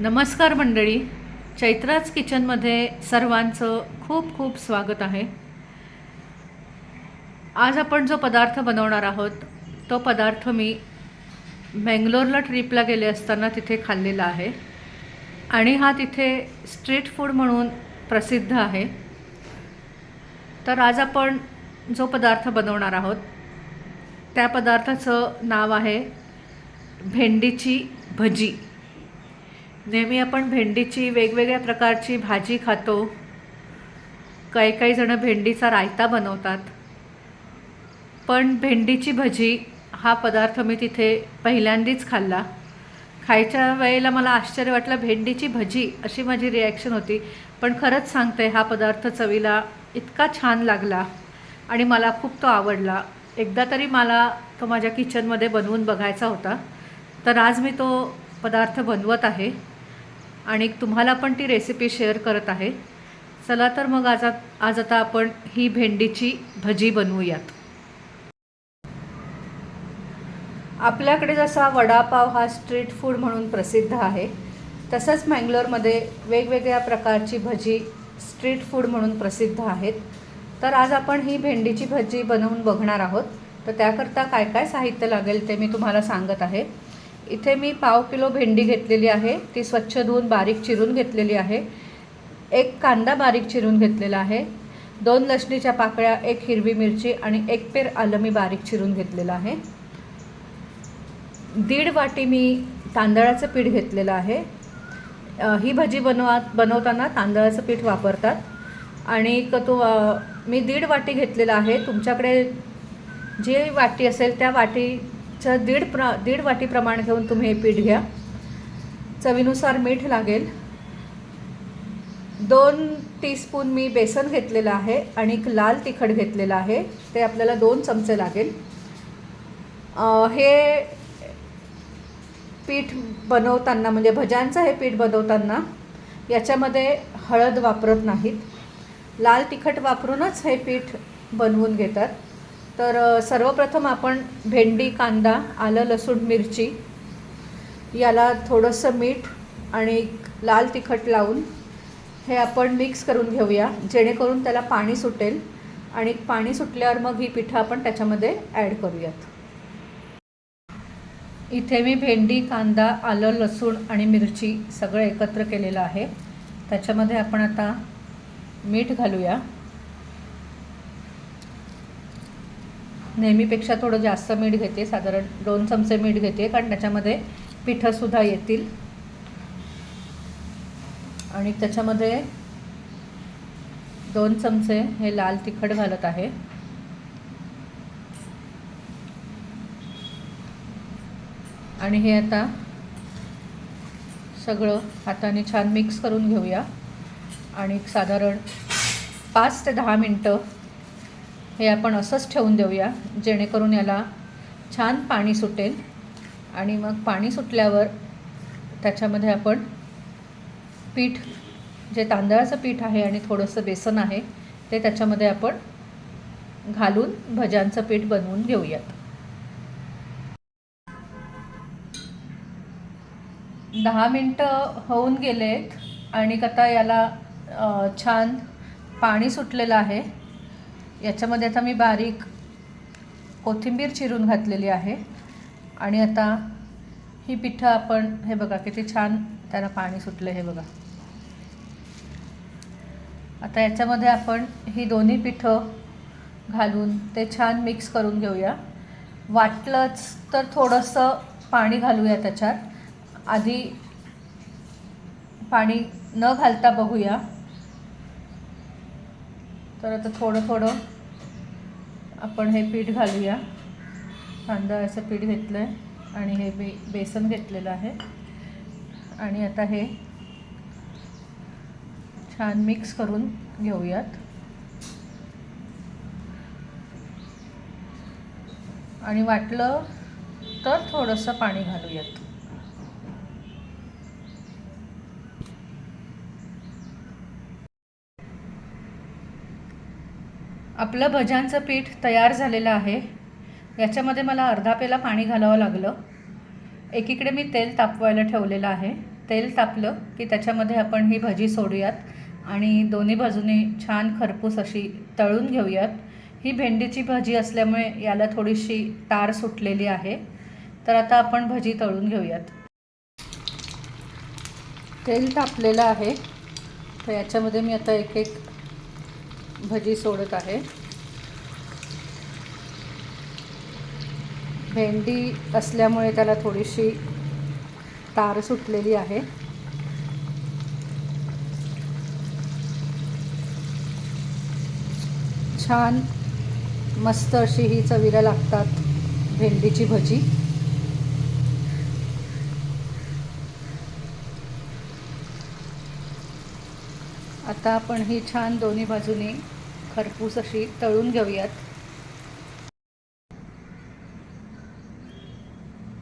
नमस्कार मंडळी. चैत्राज किचनमध्ये सर्वांचं खूप खूप स्वागत आहे. आज आपण जो पदार्थ बनवणार आहोत तो पदार्थ मी बेंगलोरला ट्रिपला गेले असताना तिथे खाल्लेला आहे. आणि हा तिथे स्ट्रीट फूड म्हणून प्रसिद्ध आहे. तर आज आपण जो पदार्थ बनवणार आहोत त्या पदार्थाचं नाव आहे भेंडीची भजी. नेहमी आपण भेंडीची वेगवेगळ्या प्रकारची भाजी खातो. काही काही जणं भेंडीचा रायता बनवतात. पण भेंडीची भजी हा पदार्थ मी तिथे पहिल्यांदाच खाल्ला. खायच्या वेळेला मला आश्चर्य वाटलं भेंडीची भजी अशी माझी रिॲक्शन होती. पण खरंच सांगते हा पदार्थ चवीला इतका छान लागला आणि मला खूप तो आवडला. एकदा तरी मला तो माझ्या किचनमध्ये बनवून बघायचा होता. तर आज मी तो पदार्थ बनवत आहे. आणि तुम्हाला पण ती रेसिपी शेअर करत आहे. चला तर मग आज आज आता आपण ही भेंडीची भजी बनवूयात. आपल्याकडे जसा वडापाव हा स्ट्रीट फूड म्हणून प्रसिद्ध आहे तसंच मँगलोरमध्ये वेगवेगळ्या प्रकारची भजी स्ट्रीट फूड म्हणून प्रसिद्ध आहेत. तर आज आपण ही भेंडीची भजी बनवून बघणार आहोत. तर त्याकरता काय काय साहित्य लागेल ते मी तुम्हाला सांगत आहे. इथे मी पाव किलो भेंडी घेतलेली आहे. ती स्वच्छ धुवून बारीक चिरून घेतलेली आहे. एक कांदा बारीक चिरून घेतलेला आहे. दोन लसणीच्या पाकळ्या एक हिरवी मिरची आणि एक पेर आलं मी बारीक चिरून घेतलेलं आहे. दीड वाटी मी तांदळाचं पीठ घेतलेलं आहे. ही भजी बनवा बनवताना तांदळाचं पीठ वापरतात. आणि क तो मी दीड वाटी घेतलेलं आहे. तुमच्याकडे जी वाटी असेल त्या वाटी च्या दीड प्र दीड वाटी प्रमाण घेऊन तुम्ही हे पीठ घ्या. चवीनुसार मीठ लागेल. दोन टीस्पून मी बेसन घेतलेलं आहे आणि एक लाल तिखट घेतलेलं आहे. ते आपल्याला दोन चमचे लागेल. हे पीठ बनवताना म्हणजे भज्यांचं हे पीठ बनवताना याच्यामध्ये हळद वापरत नाहीत. लाल तिखट वापरूनच हे पीठ बनवून घेतात. तर सर्वप्रथम आपण भेंडी कांदा आलं लसूण मिरची याला थोडंसं मीठ आणि लाल तिखट लावून हे आपण मिक्स करून घेऊया जेणेकरून त्याला पाणी सुटेल आणि पाणी सुटल्यावर मग ही पिठं आपण त्याच्यामध्ये ॲड करूयात. इथे मी भेंडी कांदा आलं लसूण आणि मिरची सगळं एकत्र केलेलं आहे. त्याच्यामध्ये आपण आता मीठ घालूया. नेहमीपेक्षा थोडं जास्त मीठ घेते साधारण दोन चमचे मीठ घेते कारण त्याच्यामध्ये पिठंसुद्धा येतील. आणि त्याच्यामध्ये दोन चमचे हे लाल तिखट घालत आहे. आणि हे आता सगळं हाताने छान मिक्स करून घेऊया. आणि साधारण पाच ते दहा मिनटं हे आपण असंच ठेवून देऊया जेणेकरून याला छान पाणी सुटेल. आणि मग पाणी सुटल्यावर त्याच्यामध्ये आपण पीठ जे तांदळाचं पीठ आहे आणि थोडंसं बेसन आहे ते त्याच्यामध्ये आपण घालून भज्यांचं पीठ बनवून घेऊयात. दहा मिनटं होऊन गेलेत आणि आता याला छान पाणी सुटलेलं आहे. याच्यामध्ये आता मी बारीक कोथिंबीर चिरून घातलेली आहे. आणि आता ही पिठं आपण हे बघा किती छान त्याला पाणी सुटलं हे बघा. आता याच्यामध्ये आपण ही दोन्ही पिठं घालून ते छान मिक्स करून घेऊया. वाटलंच तर थोडंसं पाणी घालूया त्याच्यात. आधी पाणी न घालता बघूया. तर आता थोडं थोडं आपण हे पीठ घालूया. तांदळाचं पीठ घेतलं आहे आणि हे बे बेसन घेतलेलं आहे. आणि आता हे छान मिक्स करून घेऊयात. आणि वाटलं तर थोडंसं पाणी घालूयात. आपलं भज्यांचं पीठ तयार झालेलं आहे. याच्यामध्ये मला अर्धा पेला पाणी घालावं लागलं. एकीकडे मी तेल तापवायला ठेवलेलं आहे. तेल तापलं की त्याच्यामध्ये आपण ही भजी सोडूयात आणि दोन्ही बाजूने छान खरपूस अशी तळून घेऊयात. ही भेंडीची भाजी असल्यामुळे याला थोडीशी तार सुटलेली आहे. तर आता आपण भजी तळून घेऊयात. तेल तापलेलं आहे. तर याच्यामध्ये मी आता एक एक भजी सोडत आहे. भेंडी असल्यामुळे त्याला थोडीशी तार सुटलेली आहे. छान मस्त अशी ही चवीला लागतात भेंडीची भजी. आता आपण ही छान दोन्ही बाजूनी खरपूस अशी तळून घेऊयात.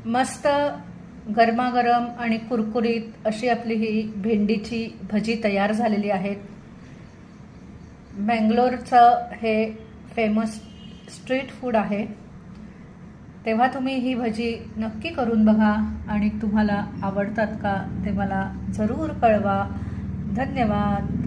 मस्त गरमागरम आणि कुरकुरीत अशी आपली ही भेंडीची भजी तयार झालेली आहेत. बँगलोरचं हे फेमस स्ट्रीट फूड आहे. तेव्हा तुम्ही ही भजी नक्की करून बघा आणि तुम्हाला आवडतात का ते मला जरूर कळवा. धन्यवाद.